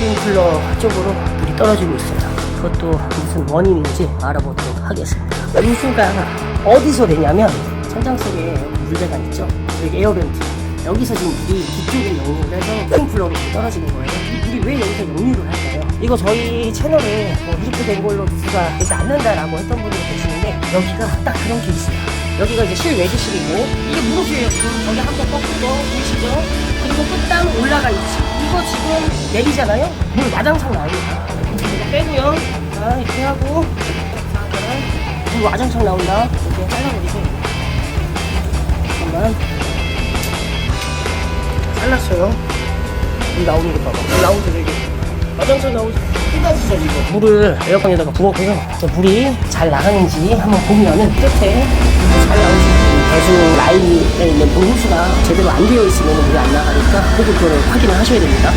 스프링클러 쪽으로 물이 떨어지고 있어요. 그것도 무슨 원인인지 알아보도록 하겠습니다. 누수가 어디서 되냐면 천장 속에 물배관 있죠? 여기 에어벤트. 여기서 지금 물이 뒤쪽에 역류를 해서 스프링클러로 떨어지는 거예요. 이 물이 왜 여기서 역류를 할까요? 이거 저희 채널에 뭐 이렇게 된 걸로 누수가 되지 않는다라고 했던 분들이 계시는데 여기가 딱 그런 케이스예요. 여기가 이제 실외기실이고 이게 무릎이에요. 여기 한번 거 보이시죠? 그리고 끝땅 올라가 있지. 이거 지금 내리잖아요. 물 와장창 나옵니다. 빼고요. 자 이렇게 하고 자 물 와장창 나온다. 이렇게 잘라버리고 잠깐만 잘랐어요. 물 나오는 거 봐봐. 물 나오죠 여기. 와장창 나오죠. 끝까지죠 이거. 물을 에어컨에다가 부었고요. 저 물이 잘 나가는지 한번 보면은 끝에 잘 나오시고 배수 라인에 있는 물호수가 제대로 안 되어 있으면 물이 안 나가니까 꼭 그거를 확인을 하셔야 됩니다.